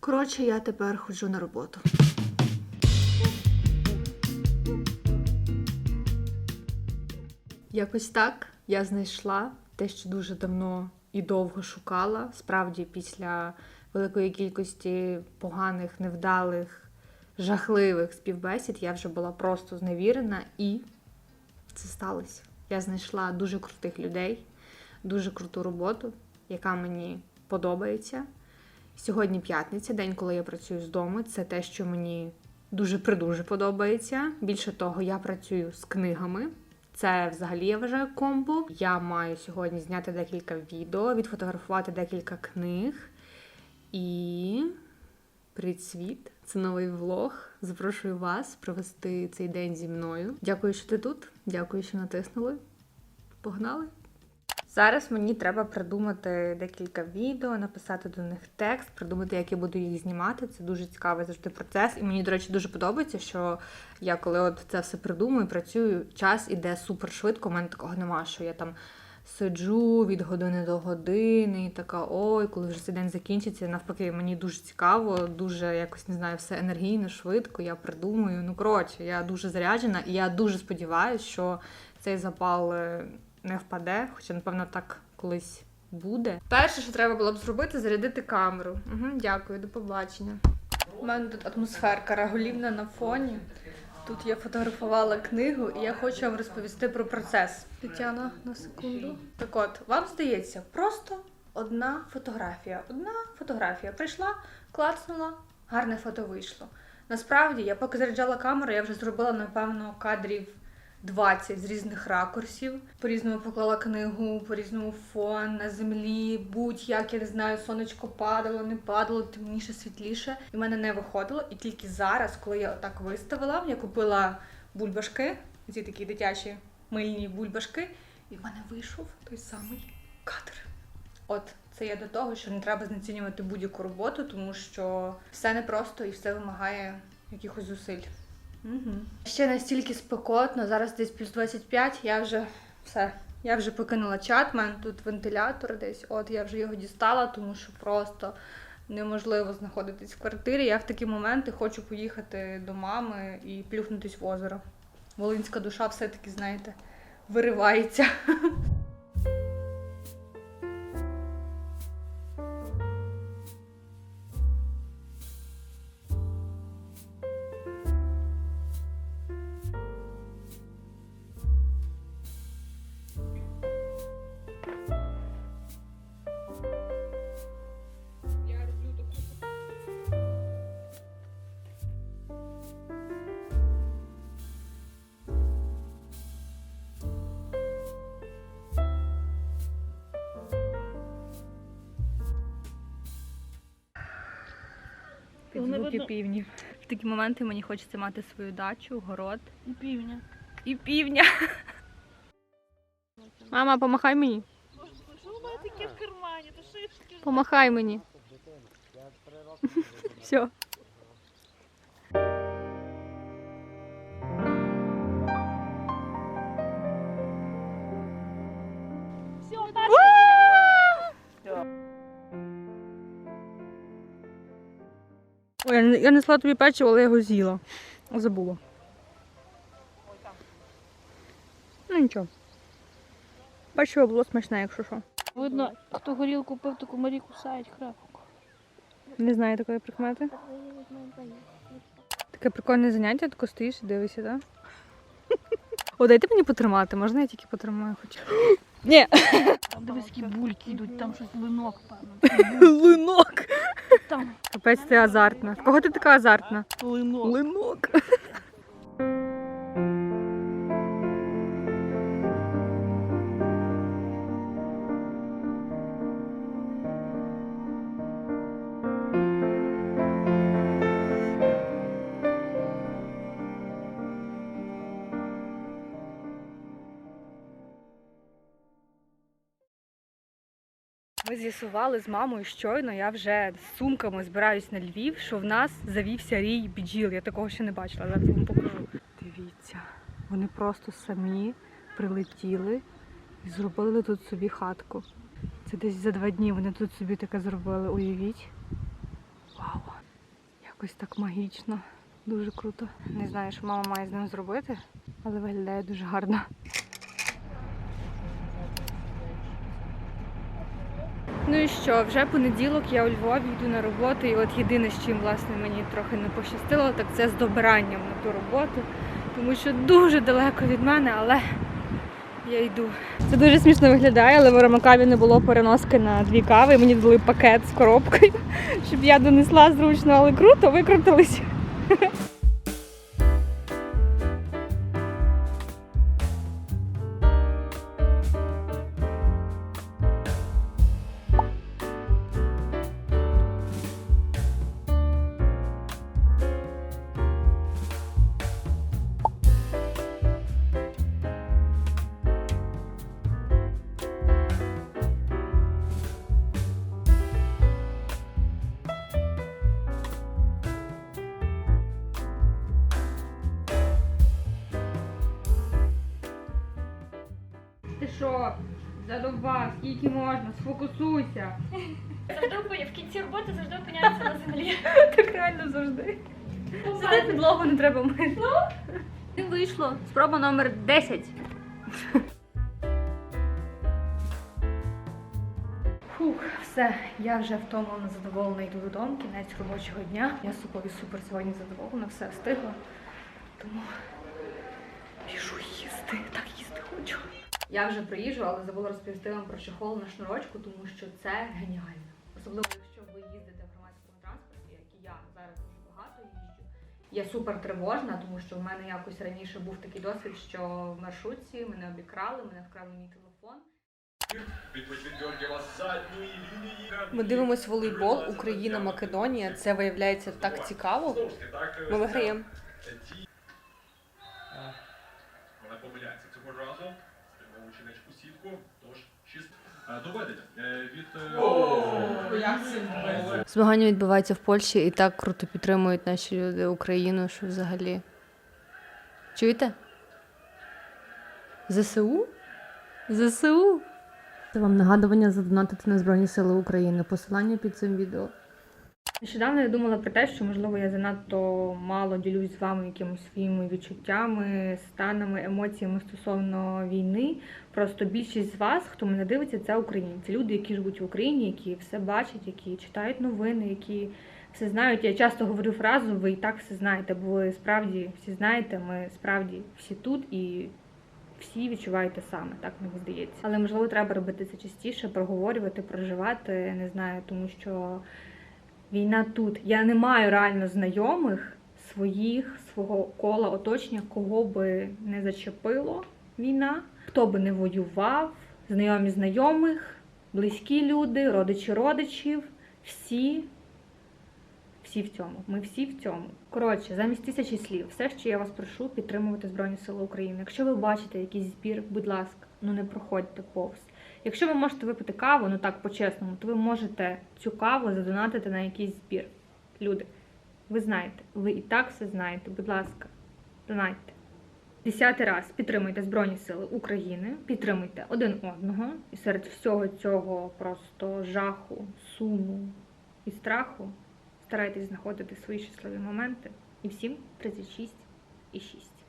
Коротше, я тепер ходжу на роботу. Якось так я знайшла те, що дуже давно і довго шукала. Справді, після великої кількості поганих, невдалих, жахливих співбесід я вже була просто зневірена, і це сталося. Я знайшла дуже крутих людей, дуже круту роботу, яка мені подобається. Сьогодні п'ятниця, день, коли я працюю з дому. Це те, що мені дуже придуже подобається. Більше того, я працюю з книгами. Це взагалі я вважаю комбо. Я маю сьогодні зняти декілька відео, відфотографувати декілька книг. І привіт, світ! Це новий влог. Запрошую вас провести цей день зі мною. Дякую, що ти тут. Дякую, що натиснули. Погнали! Зараз мені треба придумати декілька відео, написати до них текст, придумати, як я буду їх знімати. Це дуже цікавий завжди процес. І мені, до речі, дуже подобається, що я коли от це все придумую, працюю, час іде супер швидко. У мене такого нема, що я там сиджу від години до години, і така ой, коли вже цей день закінчиться. Навпаки, мені дуже цікаво, дуже якось не знаю, все енергійно, швидко. Я придумую. Ну коротше, я дуже заряджена, і я дуже сподіваюся, що цей запал е, не впаде, хоча, напевно, так колись буде. Перше, що треба було б зробити, зарядити камеру. Угу, дякую, до побачення. У мене тут атмосферка регулівна на фоні. Тут я фотографувала книгу, і я хочу вам розповісти про процес. Тетяна, на секунду. Так от, вам здається, просто одна фотографія. Одна фотографія прийшла, клацнула, гарне фото вийшло. Насправді, я поки заряджала камеру, я вже зробила, напевно, кадрів 20 з різних ракурсів. По-різному поклала книгу, по-різному фон на землі, будь-як, я не знаю, сонечко падало, не падало, темніше, світліше. І в мене не виходило. І тільки зараз, коли я отак виставила, я купила бульбашки, ці такі дитячі мильні бульбашки, і в мене вийшов той самий кадр. От це я до того, що не треба знецінювати будь-яку роботу, тому що все непросто і все вимагає якихось зусиль. Угу. Ще настільки спекотно, зараз десь плюс 25, я вже все. Я вже покинула чат, в мене тут вентилятор десь. От я вже його дістала, тому що просто неможливо знаходитись в квартирі. Я в такі моменти хочу поїхати до мами і плюхнутись в озеро. Волинська душа все-таки, знаєте, виривається. Вони звуки півнів. В такі моменти мені хочеться мати свою дачу, город І півня. і півня. Мама, помахай мені. Що у мене таке в кармані? Помахай мені. Все, я, несла тобі печиво, але я його з'їла. Забула. Ну нічого. Печиво було смачне, якщо що. Видно, хто горілку пив, то комарі кусають крапку. Не знаю такої прикмети. Таке прикольне заняття, тако стоїш і дивишся, так? О, дайте мені потримати, можна я тільки потримаю хоч? Ні. Там дивись, які бульки йдуть, там щось линок, певно. Линок. Там Капець ти азартна. В кого ти така азартна? линок. Линок. З'ясували з мамою щойно, я вже з сумками збираюсь на Львів, що в нас завівся рій бджіл. Я такого ще не бачила, зараз вам покажу. Дивіться, вони просто самі прилетіли і зробили тут собі хатку. Це десь за два дні вони тут собі таке зробили, уявіть. Вау! Якось так магічно, дуже круто. Не знаю, що мама має з ним зробити, але виглядає дуже гарно. Ну і що, вже понеділок я у Львові йду на роботу, і от єдине, з чим власне мені трохи не пощастило, так це з добиранням на ту роботу, тому що дуже далеко від мене, але я йду. Це дуже смішно виглядає, але в Аромакаві не було переноски на дві кави. Мені дали пакет з коробкою, щоб я донесла зручно, але круто, викрутились. Задовбав, скільки можна, сфокусуйся. Завжди опиня- в кінці роботи завжди опиняється на землі. Так реально завжди. Сюди підлогу не треба мити. Не вийшло. Спроба номер 10. Фух, все, я вже втомлена, задоволена, йду додому, кінець робочого дня. Я супові супер сьогодні задоволена, все встигла. Тому пішу їсти, так їсти хочу. Я вже приїжджу, але забула розповісти вам про чехол на шнурочку, тому що це геніально. Особливо, якщо ви їздите в громадському транспорті, як і я зараз дуже багато їжджу. Я супер тривожна, тому що в мене якось раніше був такий досвід, що в маршрутці мене обікрали, мене вкрали мій телефон. Ми дивимось волейбол Україна Македонія. Це виявляється так цікаво. Ми виграємо. Вона помиляється цього разу. Спрямовуючи сітку. Тож 6. Доведення. Е, Від е, Змагання відбуваються в Польщі і так круто підтримують наші люди Україну, що взагалі. Чуєте? ЗСУ? ЗСУ? Це вам нагадування задонатити на Збройні Сили України. Посилання під цим відео. Нещодавно я думала про те, що можливо я занадто мало ділюсь з вами якимось своїми відчуттями, станами, емоціями стосовно війни. Просто більшість з вас, хто мене дивиться, це українці. Люди, які живуть в Україні, які все бачать, які читають новини, які все знають. Я часто говорю фразу Ви і так все знаєте, бо ви справді всі знаєте, ми справді всі тут і всі відчувають те саме, так мені здається. Але можливо треба робити це частіше, проговорювати, проживати, не знаю, тому що війна тут. Я не маю реально знайомих своїх, свого кола оточення, кого би не зачепило війна, хто би не воював, знайомі знайомих, близькі люди, родичі родичів, всі. Всі в цьому. Ми всі в цьому. Коротше, замість тисячі слів, все, що я вас прошу, підтримувати Збройні Сили України. Якщо ви бачите якийсь збір, будь ласка, ну не проходьте повз. Якщо ви можете випити каву, ну так по-чесному, то ви можете цю каву задонатити на якийсь збір. Люди, ви знаєте, ви і так все знаєте. Будь ласка, донатьте. Десятий раз підтримуйте Збройні Сили України, підтримуйте один одного. І серед всього цього просто жаху, суму і страху старайтесь знаходити свої щасливі моменти. І всім 36 і 6.